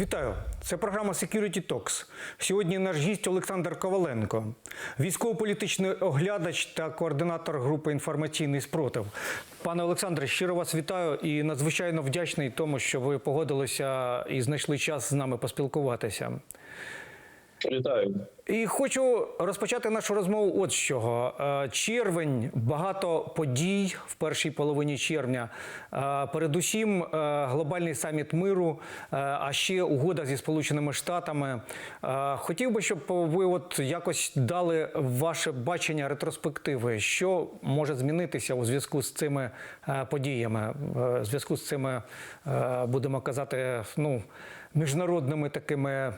Вітаю! Це програма Security Talks. Сьогодні наш гість Олександр Коваленко, військово-політичний оглядач та координатор групи інформаційний спротив. Пане Олександре, щиро вас вітаю і надзвичайно вдячний тому, що ви погодилися і знайшли час з нами поспілкуватися. Вітаю. І хочу розпочати нашу розмову от з чого. Е, Червень, багато подій в першій половині червня. Е, Передусім, е, глобальний саміт миру, а ще угода зі Сполученими Штатами. Хотів би, щоб ви от якось дали ваше бачення ретроспективи, що може змінитися у зв'язку з цими подіями, в зв'язку з цими, будемо казати, ну, міжнародними такими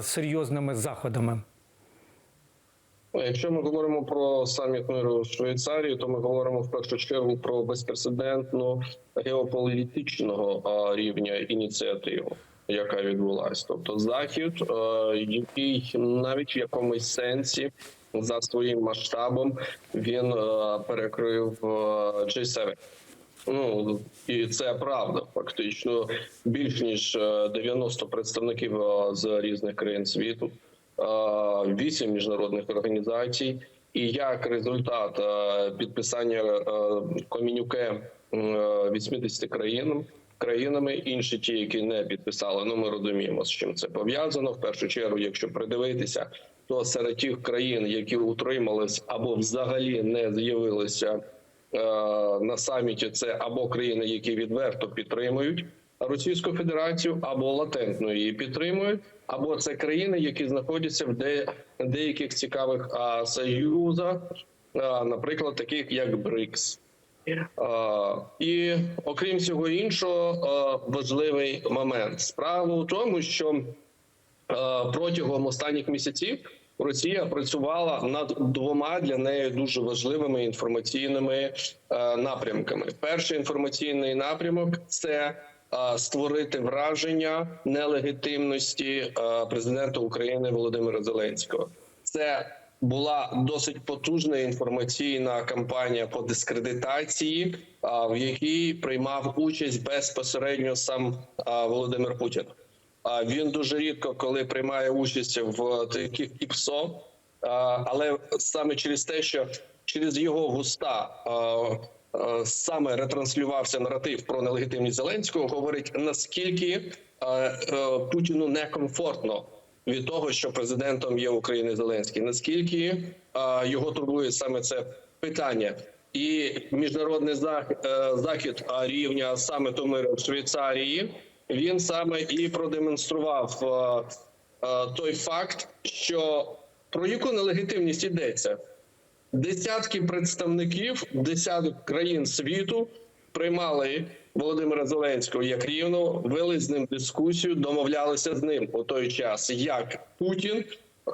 серйозними заходами. Якщо ми говоримо про саміт миру Швейцарії, то ми говоримо в першу чергу про безпрецедентну геополітичного рівня ініціативу, яка відбулася. Тобто захід, який навіть в якомусь сенсі за своїм масштабом він перекрив е, G7. Ну і це правда. Фактично більш ніж е, 90 представників е, з різних країн світу, е, вісім міжнародних організацій. І як результат е, підписання е, комюніке е, 80 країн країнами, інші ті, які не підписали. Ну ми розуміємо, з чим це пов'язано. В першу чергу, якщо придивитися, то серед тих країн, які утримались або взагалі не з'явилися е, на саміті, це або країни, які відверто підтримують Російську Федерацію, або латентно її підтримують, або це країни, які знаходяться в де, деяких цікавих союзах, наприклад, таких як БРИКС. І окрім всього іншого, важливий момент справа у тому, що е, протягом останніх місяців Росія працювала над двома для неї дуже важливими інформаційними е, напрямками. Перший інформаційний напрямок це е, створити враження нелегітимності е, президента України Володимира Зеленського. Це була досить потужна інформаційна кампанія по дискредитації, а, в якій приймав участь безпосередньо сам Володимир Путін. А він дуже рідко коли приймає участь в таких ІПСО, але саме через те, що через його вуста а, а, саме ретранслювався наратив про нелегітимність Зеленського, говорить наскільки Путіну некомфортно від того, що президентом є України Зеленський, наскільки його турбує саме це питання. І міжнародний зах- е, захід рівня саміту миру в Швейцарії він саме і продемонстрував е, е, той факт, що про яку нелегітимність йдеться. Десятки представників десяток країн світу приймали Володимира Зеленського як рівно, вели з ним дискусію, домовлялися з ним у той час, як Путін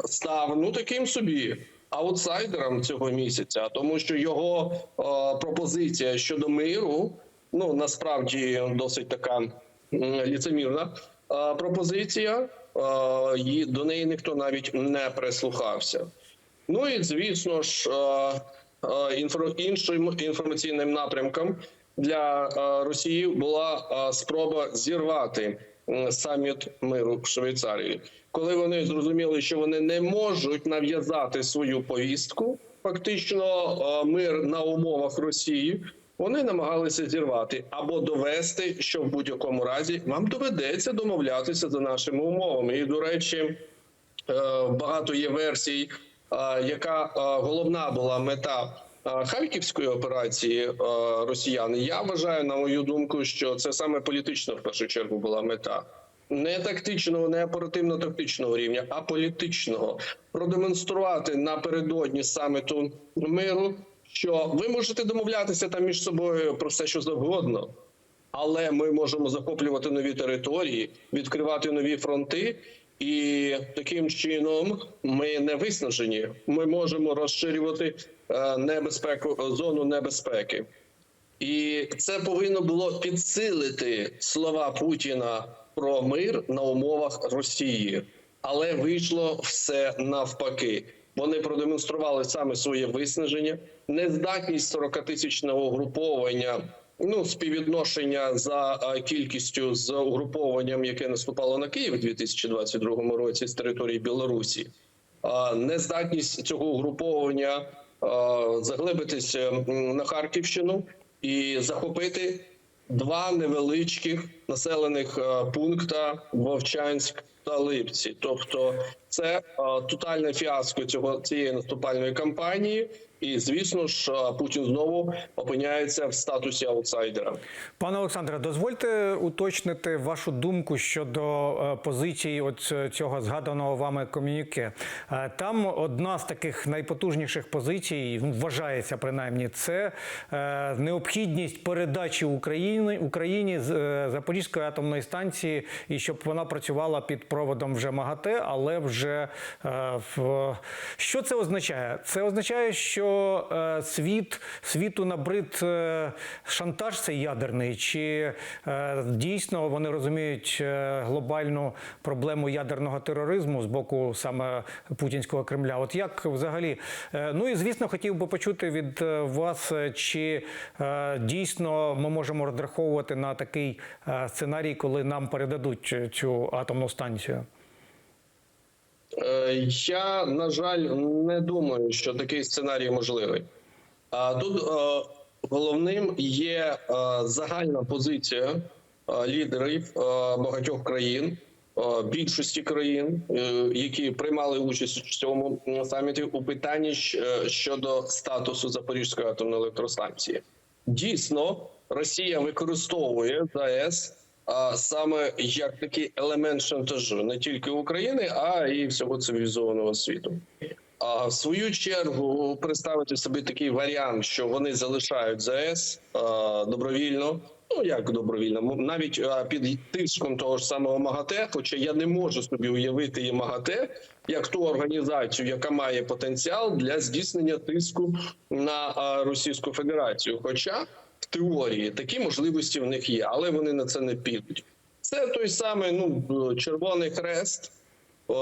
став ну таким собі аутсайдером цього місяця, тому що його е, пропозиція щодо миру ну насправді досить така ліцемірна е, пропозиція. е, І до неї ніхто навіть не прислухався. Ну і звісно ж, е, е, іншим інформаційним напрямком для е, Росії була е, спроба зірвати саміт миру в Швейцарії, коли вони зрозуміли, що вони не можуть нав'язати свою повістку, фактично е, мир на умовах Росії. Вони намагалися зірвати або довести, що в будь-якому разі вам доведеться домовлятися за нашими умовами. І до речі, е, багато є версій, е, яка е, головна була мета харківської операції росіян. Я вважаю, на мою думку, що це саме політична в першу чергу була мета. Не тактичного, не оперативно-тактичного рівня, а політичного продемонструвати напередодні саміту миру, що ви можете домовлятися там між собою про все, що завгодно, але ми можемо захоплювати нові території, відкривати нові фронти, і таким чином ми не виснажені. Ми можемо розширювати е, небезпеку зону небезпеки. І це повинно було підсилити слова Путіна про мир на умовах Росії, але вийшло все навпаки. Вони продемонстрували саме своє виснаження, нездатність 40-тисячного угруповання ну співвідношення за е, кількістю з угрупованням, яке наступало на Київ у 2022 році з території Білорусі. Нездатність цього угруповання е, заглибитися на Харківщину і захопити два невеличких населених е, пункта Вовчанськ та Липці. Тобто, це е, тотальне фіаско цього цієї наступальної кампанії. І звісно ж, Путін знову опиняється в статусі аутсайдера. Пане Олександре, дозвольте уточнити вашу думку щодо е, позиції от е, цього згаданого вами ком'юніке. Е, Там одна з таких найпотужніших позицій, ну, вважається принаймні, це необхідність передачі України Україні з Запорізької атомної станції, і щоб вона працювала під проводом вже МАГАТЕ, але вже що це означає? Це означає, що е, світ світу набрид е, шантаж цей ядерний, чи е, дійсно вони розуміють е, глобальну проблему ядерного тероризму з боку саме путінського Кремля? От як взагалі? Е, ну і звісно, хотів би почути від е, вас, е, чи е, дійсно ми можемо розраховувати на такий е, сценарій, коли нам передадуть цю атомну станцію? Е, Я на жаль не думаю, що такий сценарій можливий. Тут е, головним є е, загальна позиція лідерів багатьох країн, більшості країн, які приймали участь у цьому саміті у питанні щодо статусу Запорізької атомної електростанції. Дійсно, Росія використовує ЗАЕС саме як такий елемент шантажу не тільки України, а і всього цивілізованого світу. А в свою чергу представити собі такий варіант, що вони залишають ЗАЕС добровільно. Ну як добровільно, навіть під тиском того ж самого МАГАТЕ, хоча я не можу собі уявити і МАГАТЕ як ту організацію, яка має потенціал для здійснення тиску на Російську Федерацію. Хоча в теорії такі можливості в них є, але вони на це не підуть. Це той самий ну червоний хрест, е,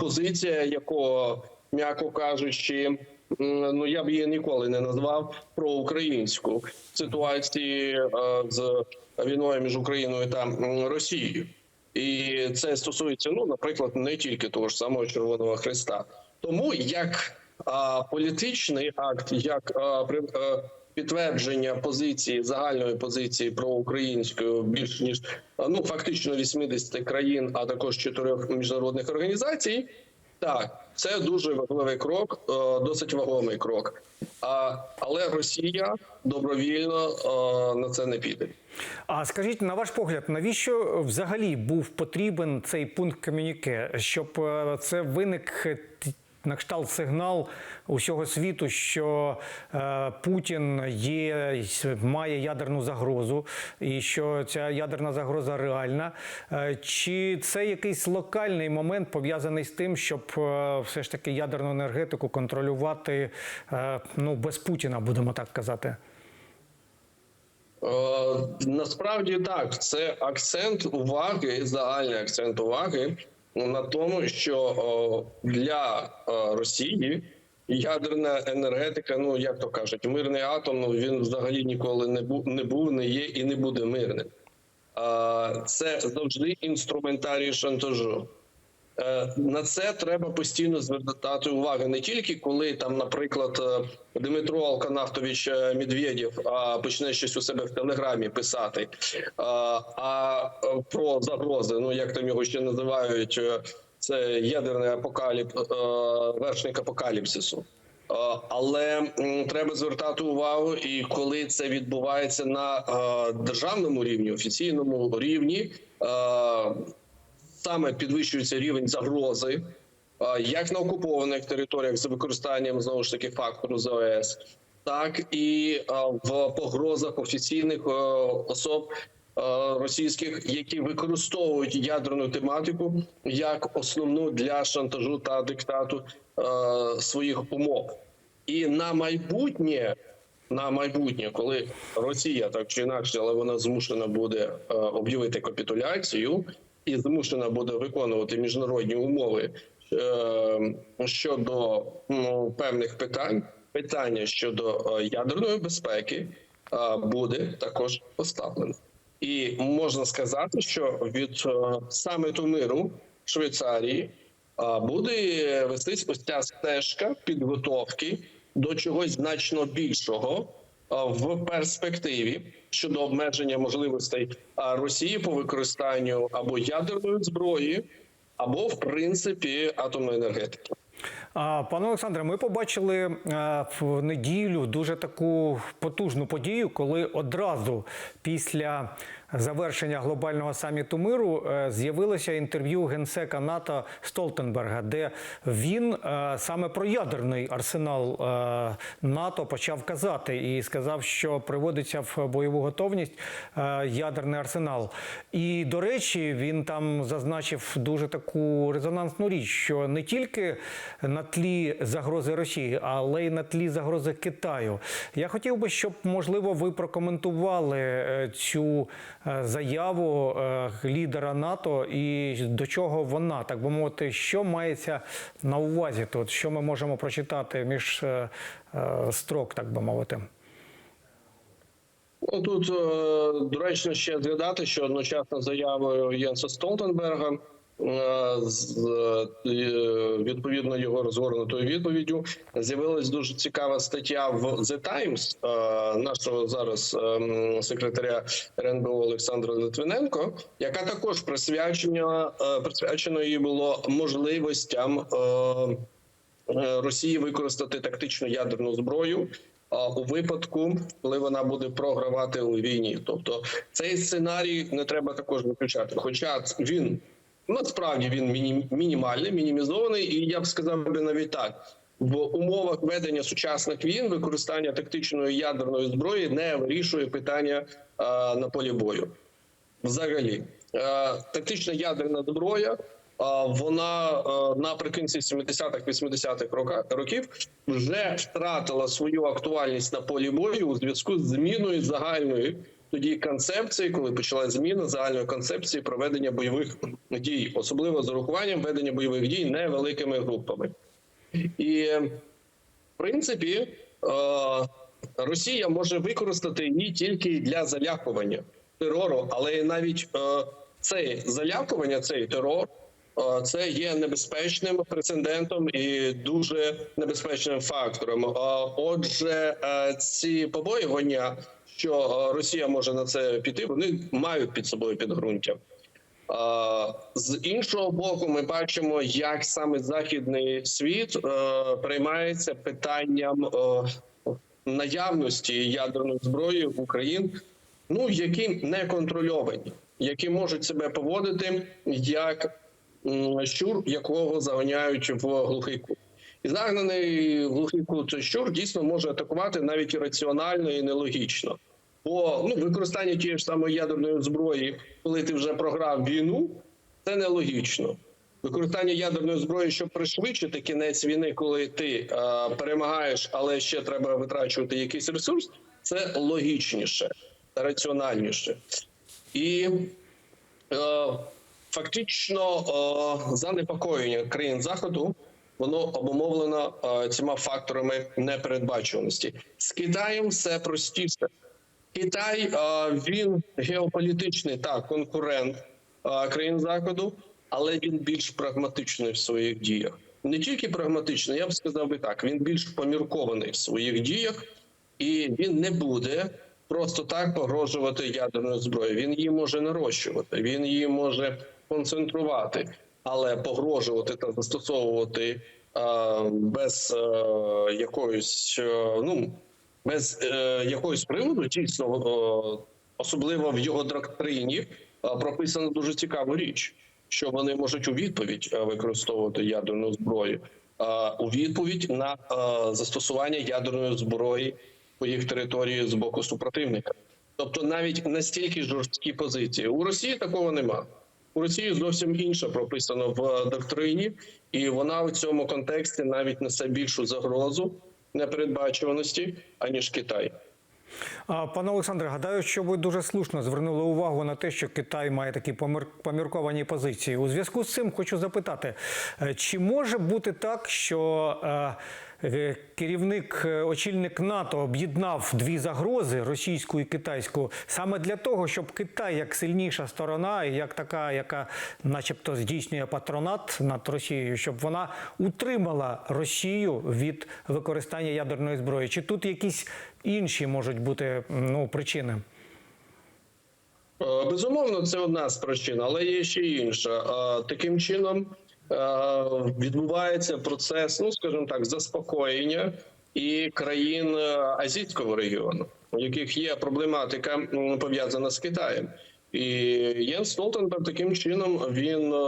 позиція якого, м'яко кажучи, ну я б її ніколи не назвав проукраїнську ситуації е, з війною між Україною та Росією. І це стосується, ну, наприклад, не тільки того ж самого Червоного Христа. Тому як а, політичний акт, як а, при, а, підтвердження позиції загальної позиції проукраїнської більш ніж ну фактично 80 країн, а також чотирьох міжнародних організацій. Так, це дуже важливий крок, е, досить вагомий крок. Але Росія добровільно е, на це не піде. А скажіть, на ваш погляд, навіщо взагалі був потрібен цей пункт комюніке, щоб е, це виник на кшталт сигнал усього світу, що е, Путін є має ядерну загрозу, і що ця ядерна загроза реальна? Е, чи це якийсь локальний момент пов'язаний з тим, щоб е, все ж таки ядерну енергетику контролювати ну без Путіна, будемо так казати? Насправді так, це акцент уваги, загальний акцент уваги на тому, що для Росії ядерна енергетика, ну як то кажуть, мирний атом, ну він взагалі ніколи не був, не був, не є і не буде мирним. Це завжди інструментарій шантажу. Е, На це треба постійно звертати увагу не тільки коли там, наприклад, е, Дмитро Алканафтович е, Медведєв почне щось у себе в телеграмі писати, а, про загрози, ну як там його ще називають, це ядерний апокаліп, вершник апокаліпсису. Але треба звертати увагу, і коли це відбувається на державному рівні, офіційному рівні, саме підвищується рівень загрози, як на окупованих територіях з використанням знову ж таки фактору ЗОС, так і в погрозах офіційних е, особ е, російських, які використовують ядерну тематику як основну для шантажу та диктату е, своїх умов. І на майбутнє, на майбутнє, коли Росія так чи інакше, але вона змушена буде е, об'явити капітуляцію і змушена буде виконувати міжнародні умови е, щодо ну, певних питань, питання щодо е, ядерної безпеки. е, буде також поставлена. І можна сказати, що від е, саміту миру Швейцарії е, буде вестись ось ця стежка підготовки до чогось значно більшого в перспективі щодо обмеження можливостей Росії по використанню або ядерної зброї, або в принципі атомної енергетики. Пане Олександре, ми побачили в неділю дуже таку потужну подію, коли одразу після завершення глобального саміту миру е, з'явилося інтерв'ю генсека НАТО Столтенберга, де він е, саме про ядерний арсенал е, НАТО почав казати і сказав, що приводиться в бойову готовність ядерний арсенал. І до речі, він там зазначив дуже таку резонансну річ, що не тільки на тлі загрози Росії, але й на тлі загрози Китаю. Я хотів би, щоб можливо ви прокоментували цю заяву е, лідера НАТО і до чого вона, так би мовити, що мається на увазі тут, що ми можемо прочитати між е, е, строк, так би мовити. Ну, Тут е, доречно ще згадати, що одночасно заявою Єнса Столтенберга, е, з е, відповідно його розгорнутою відповіддю, з'явилась дуже цікава стаття в The Times е, нашого зараз е, секретаря РНБО Олександра Литвиненко, яка також присвячена е, присвячено їй було можливостям. е, Е, Росії використати тактичну ядерну зброю у випадку, коли вона буде програвати у війні. Тобто цей сценарій не треба також виключати. Хоча він насправді він міні- мінімальний, мінімізований, і я б сказав би навіть так. В умовах ведення сучасних війн використання тактичної ядерної зброї не вирішує питання а, на полі бою взагалі. Е, Тактична ядерна зброя. е, Вона е, наприкінці 70-х, 80-х рока- років вже втратила свою актуальність на полі бою у зв'язку з зміною загальної тоді концепції, коли почалась зміна загальної концепції проведення бойових дій, особливо з урахуванням ведення бойових дій невеликими групами. І в принципі, е, Росія може використати її тільки для залякування терору, але навіть е, це залякування, цей терор. Е, Це є небезпечним прецедентом і дуже небезпечним фактором. Е, Отже, е, ці побоювання, що Росія може на це піти, вони мають під собою підґрунтя. З іншого боку, ми бачимо, як саме західний світ приймається питанням наявності ядерної зброї в Україні, ну які не контрольовані, які можуть себе поводити як щур, якого заганяють в глухий кут. І загнаний в глухий кут щур дійсно може атакувати навіть ірраціонально і нелогічно. Бо ну використання тієї ж самої ядерної зброї, коли ти вже програв війну, це нелогічно. Використання ядерної зброї, щоб пришвидшити кінець війни, коли ти е, перемагаєш, але ще треба витрачувати якийсь ресурс, це логічніше та раціональніше. І е, фактично е, занепокоєння країн заходу воно обумовлено е, цими факторами непередбачуваності. З Китаєм все простіше. Китай е, він геополітичний так конкурент країн заходу, але він більш прагматичний в своїх діях. Не тільки прагматичний, я б сказав би так. Він більш поміркований в своїх діях, і він не буде просто так погрожувати ядерною зброєю. Він її може нарощувати, він її може концентрувати, але погрожувати та застосовувати е, без е, якоїсь е, ну без якогось приводу, дійсно, особливо в його доктрині, прописана дуже цікава річ, що вони можуть у відповідь використовувати ядерну зброю, у відповідь на застосування ядерної зброї по їх території з боку супротивника. Тобто навіть настільки жорсткі позиції у Росії такого нема. У Росії зовсім інше прописано в доктрині, і вона в цьому контексті навіть несе більшу загрозу непередбачуваності аніж Китай. Пане Олександре, гадаю, що ви дуже слушно звернули увагу на те, що Китай має такі помір- помірковані позиції. У зв'язку з цим хочу запитати, е, чи може бути так, що е, е, керівник, очільник НАТО об'єднав дві загрози російську і китайську саме для того, щоб Китай як сильніша сторона, як така, яка, начебто, здійснює патронат над Росією, щоб вона утримала Росію від використання ядерної зброї. Чи тут якісь інші можуть бути ну, причини? Е, Безумовно, це одна з причин, але є ще інша. Е, Таким чином е, відбувається процес, ну скажімо так, заспокоєння і країн азійського регіону, у яких є проблематика пов'язана з Китаєм. І Єнс Столтенберг таким чином він е,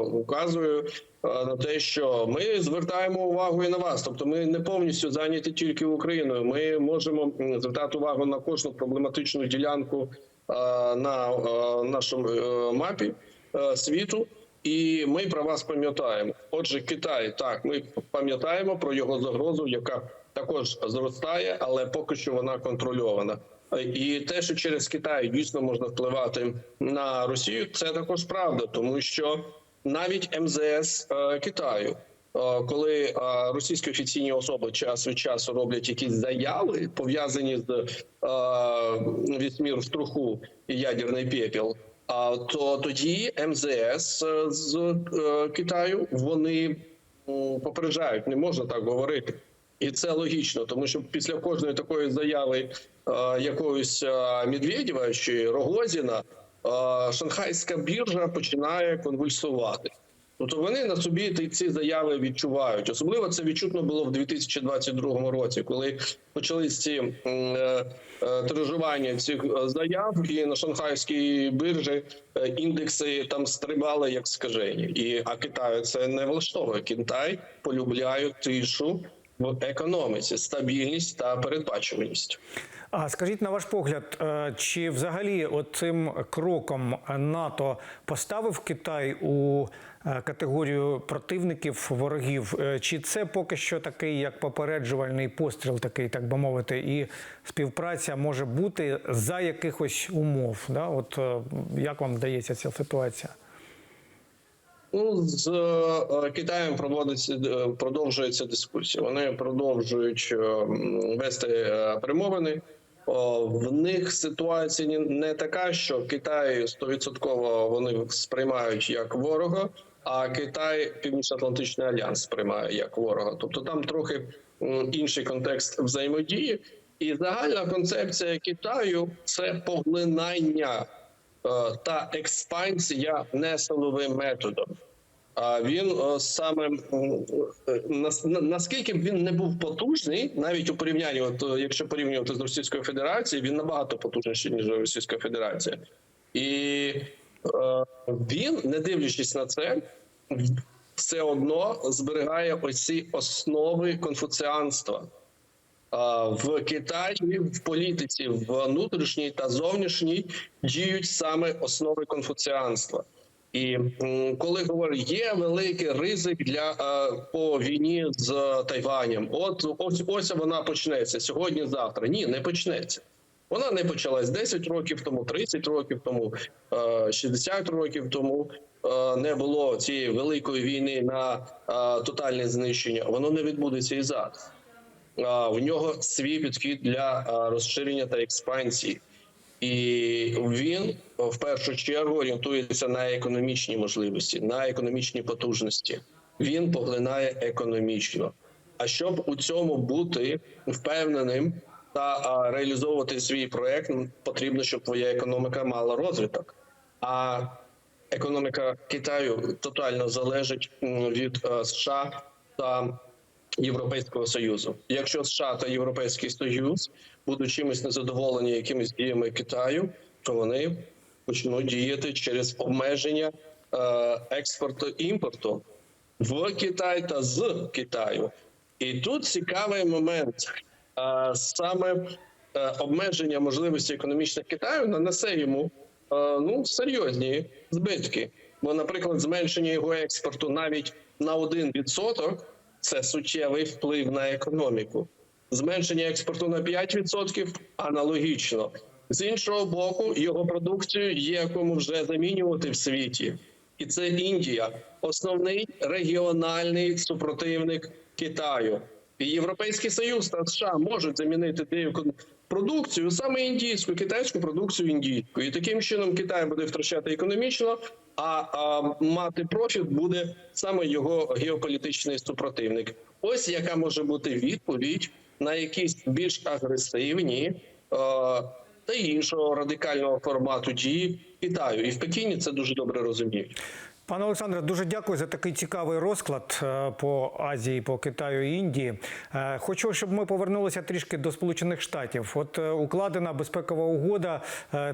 указує е, на те, що ми звертаємо увагу і на вас. Тобто, ми не повністю зайняті тільки Україною. Ми можемо звертати увагу на кожну проблематичну ділянку е, на нашому мапі світу. І ми про вас пам'ятаємо. Отже, Китай так, ми пам'ятаємо про його загрозу, яка також зростає, але поки що вона контрольована. І те, що через Китай дійсно можна впливати на Росію, це також правда, тому що навіть МЗС е, Китаю, е, коли е, російські офіційні особи час від часу роблять якісь заяви пов'язані з вісьмір в труху і ядерний пепел, а то тоді МЗС з Китаю вони попереджають, не можна так говорити. І це логічно, тому що після кожної такої заяви якогось е, Медведєва чи Рогозіна е, шанхайська біржа починає конвульсувати. Тобто вони на собі ці заяви відчувають. Особливо це відчутно було в 2022 році, коли почались ці е, е, тиражування цих е, заяв, і на шанхайській біржі е, індекси там стрибали як скажені. І а Китаю це не влаштовує. Китай полюбляє тишу в економіці, стабільність та передбачуваність. А скажіть на ваш погляд, е, чи взагалі цим кроком НАТО поставив Китай у е, категорію противників ворогів? Е, Чи це поки що такий як попереджувальний постріл, такий, так би мовити, і співпраця може бути за якихось умов? Да? От як вам вдається ця ситуація? Ну з е, Китаєм проводиться продовжується дискусія. Вони продовжують е, вести е, перемовини. О, В них ситуація не така, що Китай стовідсотково вони сприймають як ворога, а Китай Північно-Атлантичний альянс сприймає як ворога. Тобто там трохи інший контекст взаємодії, і загальна концепція Китаю це поглинання е, та експансія не силовим методом. А він е, саме е, нас- на- наскільки він не був потужний, навіть у порівнянні, от е, якщо порівнювати з Російською Федерацією, він набагато потужніший ніж Російська Федерація, і він, не дивлячись на це, все одно зберігає оці основи конфуціанства. В Китаї в політиці в внутрішній та зовнішній діють саме основи конфуціанства. І коли говорять, є великий ризик для е, по війні з Тайванем. От ось ось вона почнеться сьогодні, завтра. Ні, не почнеться. Вона не почалась 10 років тому, 30 років тому, е, 60 років тому. е, Не було цієї великої війни на е, тотальне знищення. Воно не відбудеться і зараз. В нього свій підхід для розширення та експансії, і він в першу чергу орієнтується на економічні можливості, на економічні потужності. Він поглинає економічно. А щоб у цьому бути впевненим та реалізовувати свій проект, потрібно, щоб твоя економіка мала розвиток. А економіка Китаю тотально залежить від е, США та Європейського союзу. Якщо США та Європейський Союз будуть чимось незадоволені якимись діями Китаю, то вони почнуть діяти через обмеження е, експорту імпорту в Китай та з Китаю. І тут цікавий момент е, саме е, обмеження можливості економічних Китаю нанесе йому ну серйозні збитки. Бо, наприклад, зменшення його експорту навіть на 1% – це суттєвий вплив на економіку. Зменшення експорту на 5% – аналогічно. З іншого боку, його продукцію є кому вже замінювати в світі, і це Індія, основний регіональний супротивник Китаю. І Європейський Союз та США можуть замінити деяку продукцію, саме індійську, китайську продукцію індійську. І таким чином Китай буде втрачати економічно, а, а мати профіт буде саме його геополітичний супротивник. Ось яка може бути відповідь на якісь більш агресивні е, та іншого радикального формату дії Китаю. І в Пекіні це дуже добре розуміють. Пане Олександре, дуже дякую за такий цікавий розклад е, по Азії, по Китаю і Індії. Е, Хочу, щоб ми повернулися трішки до Сполучених Штатів. От е, укладена безпекова угода.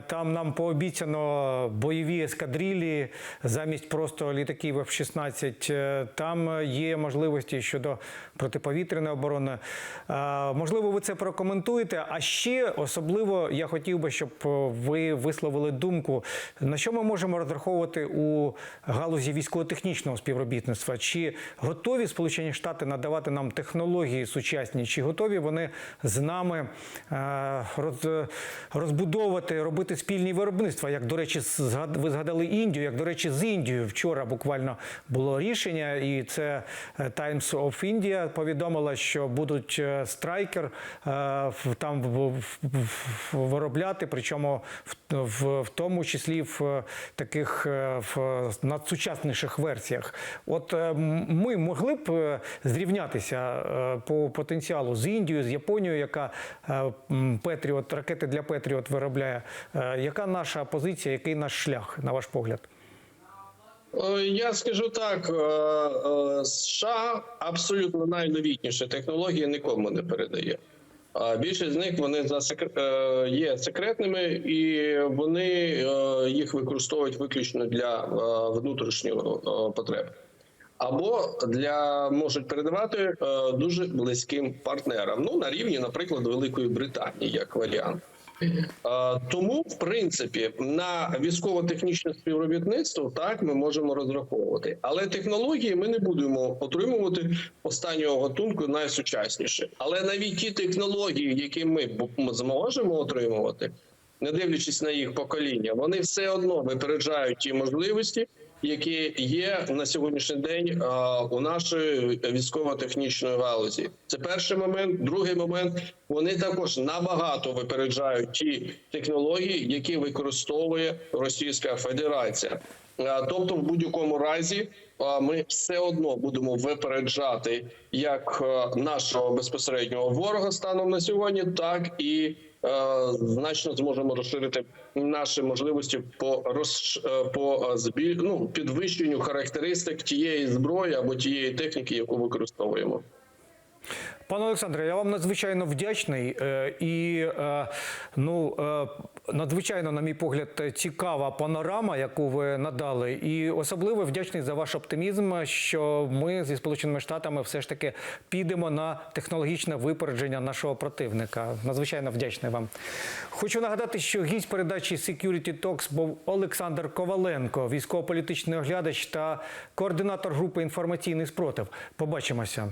Там нам пообіцяно бойові ескадрилі замість просто літаків F-16. Е, Там є можливості щодо протиповітряної оборони. Можливо, ви це прокоментуєте. А ще особливо я хотів би, щоб ви висловили думку, на що ми можемо розраховувати у галузі військово-технічного співробітництва. Чи готові Сполучені Штати надавати нам технології сучасні? Чи готові вони з нами е, розбудовувати, робити спільні виробництва? Як до речі, ви згадали Індію, як до речі, з Індією вчора буквально було рішення, і це е, Times of India повідомила, що будуть е, страйкер там виробляти, причому в, тому числі в таких в надсучасніших версіях. От е, ми могли б е, зрівнятися е, по потенціалу з Індією, з Японією, яка Петріот, ракети для Петріот виробляє. Яка наша позиція, який наш шлях, на ваш погляд? Я скажу так: США абсолютно найновітніші технології нікому не передає. Більшість з них вони засекр- е, є секретними, і вони е, їх використовують виключно для внутрішніх внутрішнього е, потреб. Або для можуть передавати е, дуже близьким партнерам. Ну на рівні, наприклад, Великої Британії, як варіант. Е, Тому, в принципі, на військово-технічне співробітництво так ми можемо розраховувати, але технології ми не будемо отримувати останнього готунку найсучасніші. Але навіть ті технології, які ми зможемо отримувати, не дивлячись на їх покоління, вони все одно випереджають ті можливості, які є на сьогоднішній день е, у нашої військово-технічної галузі. Це перший момент. Другий момент вони також набагато випереджають ті технології, які використовує Російська Федерація. Е, Тобто, в будь-якому разі, е, ми все одно будемо випереджати як нашого безпосереднього ворога станом на сьогодні, так і значно зможемо розширити наші можливості по роз, е, по е, збіль, ну, підвищенню характеристик тієї зброї або тієї техніки, яку використовуємо. Пане Олександре, я вам надзвичайно вдячний е, і е, ну е, надзвичайно, на мій погляд, цікава панорама, яку ви надали, і особливо вдячний за ваш оптимізм, що ми зі сполученими штатами все ж таки підемо на технологічне випередження нашого противника. Надзвичайно вдячний вам. Хочу нагадати, що гість передачі Security Talks був Олександр Коваленко, військово-політичний оглядач та координатор групи інформаційний спротив. Побачимося.